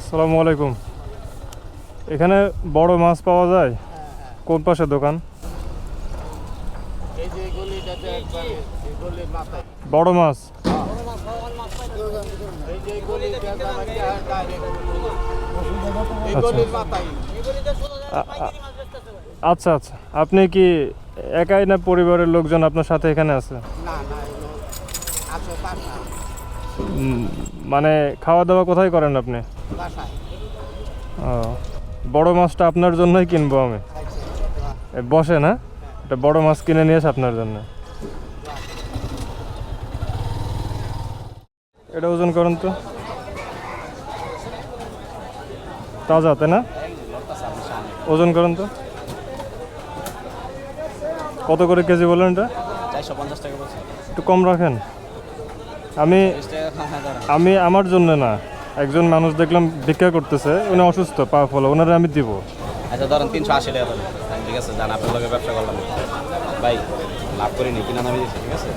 আসসালামু আলাইকুম। এখানে বড় মাছ পাওয়া যায়? কোন পাশে দোকান? বড় মাছ? এই যে গলিটা ডাইরেক্ট এই গলির মাথায়। আ- আ- আচ্ছা আচ্ছা। আপনি কি একাই না পরিবারের লোকজন আপনার সাথে এখানে আছে? মানে খাওয়া দাওয়া কোথায় করেন আপনি? ও বড় মাছটা আপনার জন্যই কিনবো আমি। এ, বসে না? এটা বড় মাছ কিনে নিয়েছে আপনার জন্য। এটা ওজন করেন তো। তাজা তাই না? ওজন করেন তো। কত করে কেজি বলেন এটা? একটু কম রাখেন। আমি হ্যাঁ আমি আমার জন্য না। একজন মানুষ দেখলাম ভিক্ষা করতেছে উনি অসুস্থ পা ফলে ওনারা আমি দিব। আচ্ছা ধরেন তিনশো আশি টাকা ধরেন। ঠিক আছে জান আপনার লগে ব্যবসা করলাম। ভাই লাভ করিনি কিনা নামে দিচ্ছি ঠিক আছে?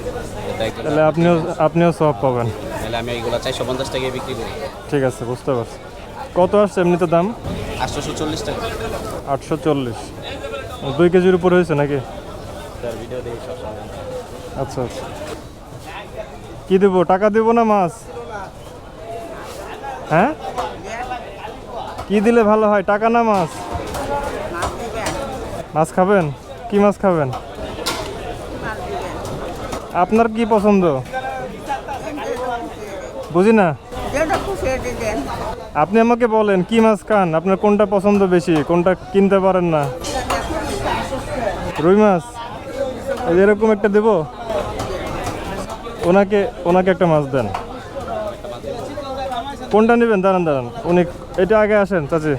তাহলে আপনিও আপনিও সব পাবেন। তাহলে আমি এইগুলো চারশো পঞ্চাশ টাকায় বিক্রি করি। ঠিক আছে বুঝতে পারছি। কত আসছে এমনিতে দাম? আটশোশো চল্লিশ টাকা। আটশো চল্লিশ। দুই কেজির উপরে হয়েছে নাকি? আচ্ছা আচ্ছা। কী দেবো? টাকা দেবো না মাছ? হ্যাঁ? কি দিলে ভালো হয়? টাকা না মাছ? মাছ খাবেন? কি মাছ খাবেন? আপনার কি পছন্দ? বুঝি না? আপনি আমাকে বলেন, কি মাছ খান? আপনার কোনটা পছন্দ বেশি? কোনটা কিনতে পারেন না? রুই মাছ? এরকম একটা দেব? ওনাকে ওনাকে একটা মাছ দেন। কোনটা নেবেন? দাঁড়ান দাঁড়ান। উনি এটা আগে আসেন চাচি।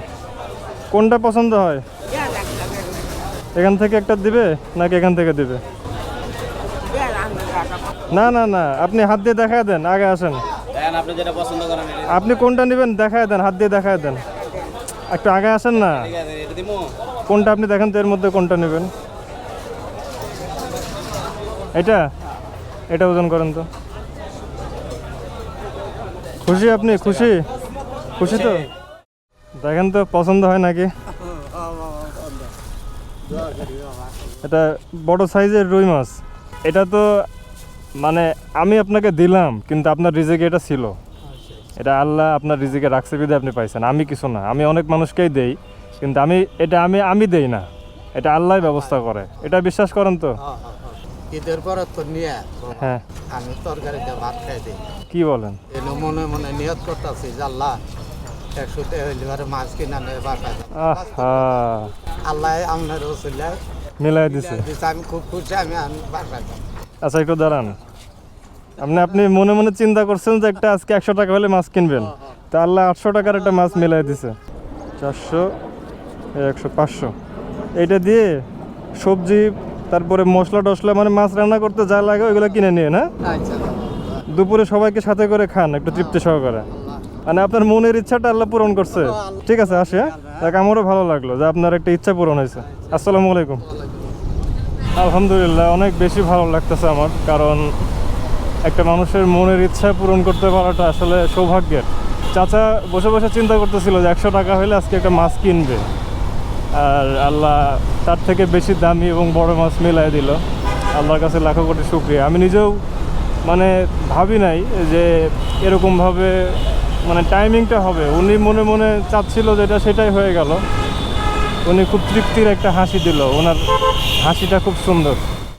কোনটা পছন্দ হয়? এখান থেকে একটা দিবে নাকি এখান থেকে দিবে? না না না আপনি হাত দিয়ে দেখায় দেন আগে আসেন। আপনি কোনটা নেবেন দেখায় দেন হাত দিয়ে দেখায় দেন। একটু আগে আসেন না? কোনটা আপনি দেখেন তো এর মধ্যে কোনটা নেবেন? এটা? এটা ওজন করেন তো। খুশি আপনি? খুশি? খুশি তো? দেখেন তো, পছন্দ হয় নাকি? এটা বড় সাইজের রুই মাছ। এটা তো মানে আমি আপনাকে দিলাম, কিন্তু আপনার রিজেকে এটা ছিল। এটা আল্লাহ আপনার রিজিকে রাখছে বিদে আপনি পাইছেন। আমি কিছু না। আমি অনেক মানুষকেই দেই, কিন্তু আমি, এটা আমি আমি দেই না। এটা আল্লাহ ব্যবস্থা করে। এটা বিশ্বাস করেন তো? ঈদের পরে তো নিয়ে হ্যাঁ। আমি তরকারিতে ভাত খাই দিই। কি বলেন? এনে মনে মনে নিয়ত করতেছি যে আল্লাহ একশোতে হইলে পরে মাছ কিনা নেই আহা। আল্লাহ আপনার রসুল্লাহ মিলাই দিছে। আমি খুব খুশি আমি যাব। আচ্ছা একটু দাঁড়ান। আপনি আপনি মনে মনে চিন্তা করছেন যে একটা আজকে একশো টাকা হলে মাছ কিনবেন? তা আল্লাহ আটশো টাকার একটা মাছ মিলাই দিছে। চারশো একশো পাঁচশো। এইটা দিয়ে সবজি তারপরে মশলা টসলা মানে মাছ রান্না করতে যা লাগে ওইগুলো কিনে নিয়ে না আচ্ছা। দুপুরে সবাইকে সাথে করে খান একটু তৃপ্তি সহকারে। মানে আপনার মনের ইচ্ছাটা আল্লাহ পূরণ করছে। ঠিক আছে আসে হ্যাঁ? আমারও ভালো লাগল যে আপনার একটা ইচ্ছা পূরণ হয়েছে। আসসালামু আলাইকুম। আলহামদুলিল্লাহ অনেক বেশি ভালো লাগতেছে আমার কারণ একটা মানুষের মনের ইচ্ছা পূরণ করতে পারাটা আসলে সৌভাগ্যের। চাচা বসে বসে চিন্তা করতেছিল যে একশো টাকা হলে আজকে একটা মাছ কিনবে। আর আল্লাহ তার থেকে বেশি দামি এবং বড় মাছ মেলায় দিল। আল্লাহর কাছে লাখো কোটি শুক্রিয়া। আমি নিজেও মানে ভাবি নাই যে এরকমভাবে মানে টাইমিংটা হবে। উনি মনে মনে চাচ্ছিল যেটা সেটাই হয়ে গেল। উনি খুব তৃপ্তির একটা হাসি দিল। ওনার হাসিটা খুব সুন্দর।